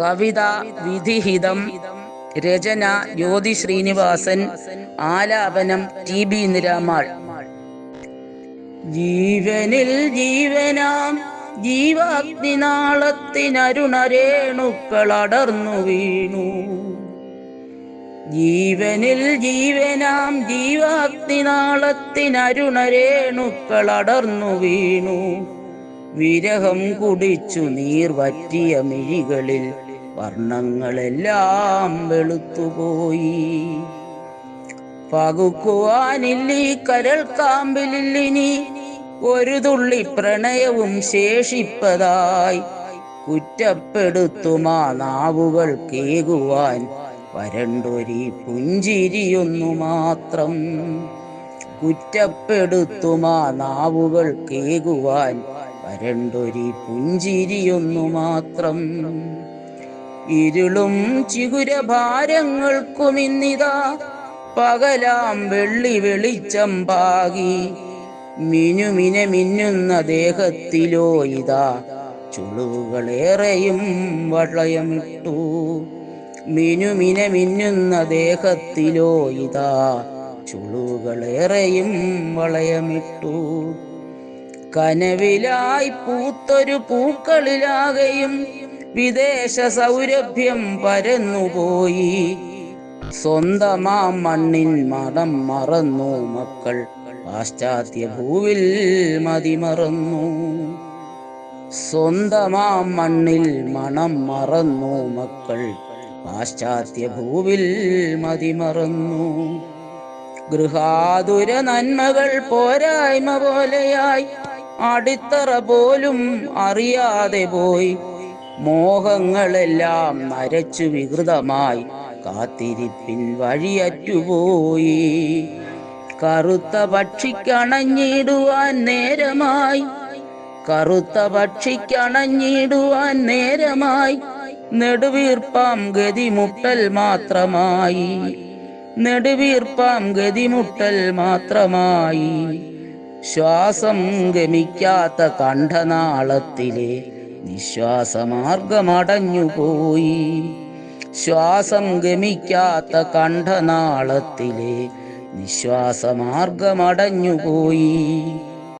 കവിത വിധിഹിതം രചന ജ്യോതി ശ്രീനിവാസൻ ആലാപനം T B നിരാമാൾ ജീവനിൽ ജീവനാം ജീവാഗ്നിനാളത്തിനരുണരേണുക്കൾ അടർന്നു വീണു. ജീവനിൽ ജീവനാം ജീവാഗ്നിനാളത്തിനരുണരേണുക്കൾ അടർന്നു വീണു. വിരഹം കുടിച്ചു നീർ വറ്റിയ മിഴികളിൽ വർണങ്ങളെല്ലാം വെളുത്തുപോയി. പകുക്കുവാനില്ലി കരൾ കാമ്പിലില്ലിനി ഒരു തുള്ളി പ്രണയവും ശേഷിപ്പതായി കുറ്റപ്പെടുത്തുമാ നാവുകൾ കേകുവാൻ വരണ്ടൊരി പുഞ്ചിരിയൊന്നു മാത്രം. കുറ്റപ്പെടുത്തുമാ നാവുകൾ കേകുവാൻ വരണ്ടൊരി പുഞ്ചിരിയൊന്നു മാത്രം. ഇരുളും ചിഗുരഭാരങ്ങൾക്കുമിന്നിതാ പകലാം വെള്ളി വെളിച്ചം പാകി മിനുമിന മിന്നുന്ന ദേഹത്തിലോ ഇതാ. ചുളുകളേറെയും വളയമിട്ടു മിനുമിന മിന്നുന്ന ദേഹത്തിലോ ഇതാ. ചുളുകളേറെയും വളയമിട്ടു കനവിലായി പൂത്തൊരു പൂക്കളിലാകെയും വിദേശ സൗരഭ്യം പരന്നുപോയി. സ്വന്തമാ മണ്ണിൻ മതം മറന്നു മക്കൾ. പാശ്ചാത്യ ഭൂവിൽ മതിമറന്നു. സ്വന്തമാ മണ്ണിൽ മണം മറന്നു മക്കൾ. പാശ്ചാത്യ ഭൂവിൽ മതിമറന്നു. ഗൃഹാതുര നന്മകൾ പോരായ്മ പോലെയായി. അടിത്തറ പോലും അറിയാതെ പോയി. മോഹങ്ങളെല്ലാം നരച്ചു വികൃതമായി കാത്തിരിപ്പിൻ വഴിയറ്റുപോയി. കറുത്ത പക്ഷിക്കണഞ്ഞിടുവാൻ നേരമായി കറുത്ത പക്ഷിക്കണഞ്ഞിടുവാൻ നേരമായി നെടുവീർപ്പാം ഗതിമുട്ടൽ മാത്രമായി നെടുവീർപ്പാം ഗതിമുട്ടൽ മാത്രമായി. ശ്വാസം ഗമിക്കാത്ത കണ്ഠനാളത്തിലെ നിശ്വാസമാർഗമടഞ്ഞുപോയി. ശ്വാസം ഗമിക്കാത്ത കണ്ഠനാളത്തിലെ നിശ്വാസമാർഗമടഞ്ഞുപോയി.